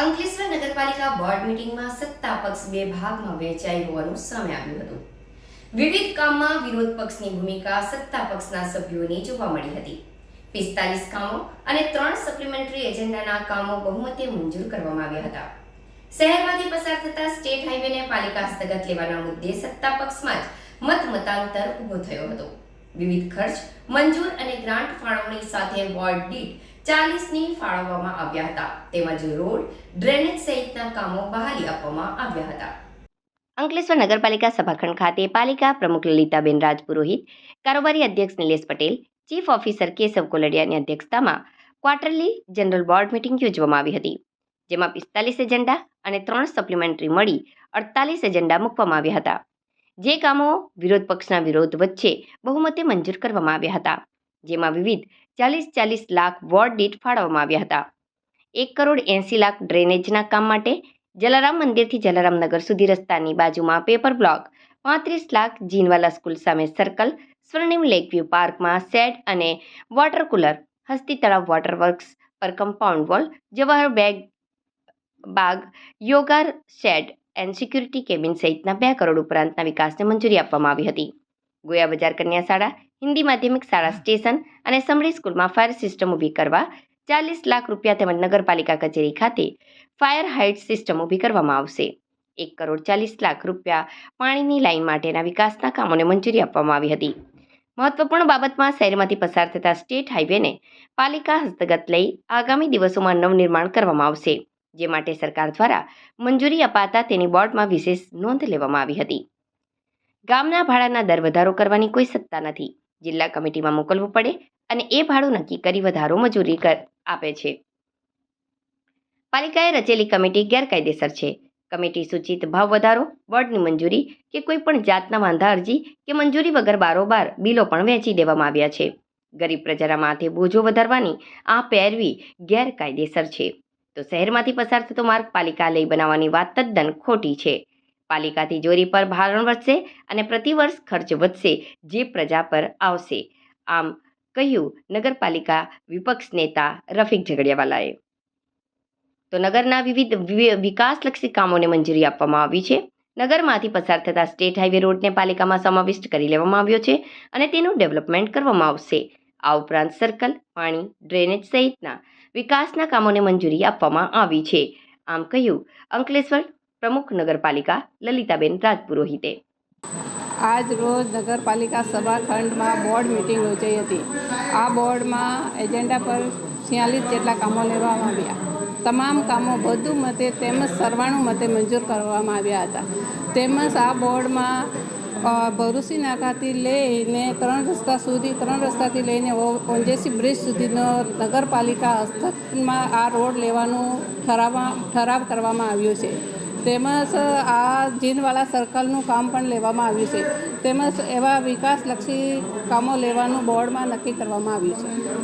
અંકલેશ્વર નગરપાલિકા બોર્ડ મીટિંગમાં સત્તા પક્ષ બે ભાગમાં વહેંચાઈ હોવાનું સામે આવ્યું હતું. વિવિધ કામમાં વિરોધ પક્ષની ભૂમિકા સત્તા પક્ષના સભ્યોની જોવા મળી હતી. પિસ્તાલીસ કામો અને ત્રણ સપ્લિમેન્ટરી એજન્ડાના કામો બહુમતે મંજૂર કરવામાં આવ્યા હતા. શહેરમાંથી પસાર થતા સ્ટેટ હાઈવેને પાલિકા હસ્તગત લેવાના મુદ્દે સત્તા પક્ષમાં જ મત મતાંતર ઊભો થયો હતો. વિવિધ ખર્ચ, મંજૂર અને ગ્રાન્ટ ફાળવણી સાથે વોર્ડ દીઠ ચાલીસની ફાળવવામાં આવ્યા હતા. તેમજ રોડ, ડ્રેનેજ સહિતના કામો બહાલી આપવામાં આવ્યા હતા. અંકલેશ્વર નગરપાલિકા સભાખંડ ખાતે પાલિકા પ્રમુખ લલિતાબેન રાજપુરોહિત, કારોબારી અધ્યક્ષ નિલેશ પટેલ, ચીફ ઓફિસર કેશવ કોલડિયાની અધ્યક્ષતામાં ક્વાર્ટરલી જનરલ બોર્ડ મીટિંગ યોજવામાં આવી હતી, જેમાં પિસ્તાલીસ એજન્ડા અને ત્રણ સપ્લિમેન્ટરી મળી અડતાલીસ એજન્ડા મૂકવામાં આવ્યા હતા. જે કામો વિરોધ પક્ષના વિરોધ વચ્ચે બહુમતે મંજૂર કરવામાં આવ્યા હતા, જેમાં વિવિધ ચાલીસ ચાલીસ લાખ વોર્ડ દીઠ ફાળવવામાં આવ્યા હતા. એક કરોડ એંસી લાખ ડ્રેનેજના કામ માટે જલારામ મંદિરથી જલારામ નગર સુધી રસ્તાની બાજુમાં પેપર બ્લોક, પાંત્રીસ લાખ જીનવાલા સ્કૂલ સામે સર્કલ, સ્વર્ણિમ લેકવ્યૂ પાર્કમાં શેડ અને વોટર કુલર, હસ્તી તળાવ વોટર વર્ક્સ પર compound wall, Jawahar bag, Bagh yoga shed and security cabin સહિતના બે કરોડ ઉપરાંતના વિકાસને મંજૂરી આપવામાં આવી હતી. ગોયા બજાર કન્યા શાળા હિન્દી માધ્યમિક શાળા સ્ટેશન અને સમરી સ્કૂલમાં ફાયર સિસ્ટમ ઊભી કરવા ચાલીસ લાખ રૂપિયા તેમજ નગરપાલિકા કચેરી ખાતે ફાયર હાઇટ સિસ્ટમ ઊભી કરવામાં આવશે. એક કરોડ ચાલીસ લાખ રૂપિયા પાણીની લાઇન માટેના વિકાસના કામોને મંજૂરી આપવામાં આવી હતી. મહત્વપૂર્ણ બાબતમાં શહેરમાંથી પસાર થતા સ્ટેટ હાઈવેને પાલિકા હસ્તગત લઈ આગામી દિવસોમાં નવનિર્માણ કરવામાં આવશે. જે માટે સરકાર દ્વારા મંજૂરી અપાતા તેની બોર્ડમાં વિશેષ નોંધ લેવામાં આવી હતી. ગામના ભાડાના દર વધારો કરવાની કોઈ સત્તા નથી. જિલ્લા કમિટીમાં મોકલવું પડે અને એ ભાડું નક્કી કરી વધારો મજૂરી આપે છે. પાલિકાએ રચેલી કમિટી ગેરકાયદેસર છે. કમિટી સૂચિત ભાવ વધારો, બોર્ડની મંજૂરી કે કોઈ પણ જાતના વાંધા અરજી કે મંજૂરી વગર બારોબાર બિલો પણ વહેંચી દેવામાં આવ્યા છે. ગરીબ પ્રજાના માથે બોજો વધારવાની આ પેરવી ગેરકાયદેસર છે. તો શહેરમાંથી પસાર થતો માર્ગ પાલિકા લઈ બનાવવાની વાત તદ્દન ખોટી છે. પાલિકા તિજોરી પર ભારણ વધશે અને પ્રતિવર્ષ ખર્ચ વધશે જે પ્રજા પર આવશે. આમ કહ્યું નગરપાલિકા વિપક્ષ નેતા રફીક ઝઘડિયાવાલાએ. તો નગરના વિવિધ વિકાસલક્ષી કામોને મંજૂરી આપવામાં આવી છે. નગરમાંથી પસાર થતા સ્ટેટ હાઈવે રોડને પાલિકામાં સમાવિષ્ટ કરી લેવામાં આવ્યો છે અને તેનું ડેવલપમેન્ટ કરવામાં આવશે. આ ઉપરાંત સર્કલ પાણી ડ્રેનેજ સહિતના વિકાસના કામોને મંજૂરી આપવામાં આવી છે. આમ કહ્યું, અંકલેશ્વર પ્રમુખ નગરપાલિકા લલિતાબેન રાજપુરોહિતે. આજ રોજ નગરપાલિકા સભાખંડમાં બોર્ડ મિટિંગ યોજાઈ હતી. આ બોર્ડમાં એજન્ડા પર છિયાલીસ જેટલા કામો લેવામાં આવ્યા. તમામ કામો બધું મતે તેમજ સરવાણું મતે મંજૂર કરવામાં આવ્યા હતા. તેમજ આ બોર્ડમાં ભરૂસી નાકાથી લઈને ત્રણ રસ્તા સુધી, ત્રણ રસ્તાથી લઈને ઓંજેસી બ્રિજ સુધીનો નગરપાલિકા હસ્તકમાં આ રોડ લેવાનું ઠરાવમાં ઠરાવ કરવામાં આવ્યો છે. તેમજ આ જીનવાલા સર્કલનું કામ પણ લેવામાં આવ્યું છે. તેમજ એવા વિકાસલક્ષી કામો લેવાનું બોર્ડમાં નક્કી કરવામાં આવ્યું છે.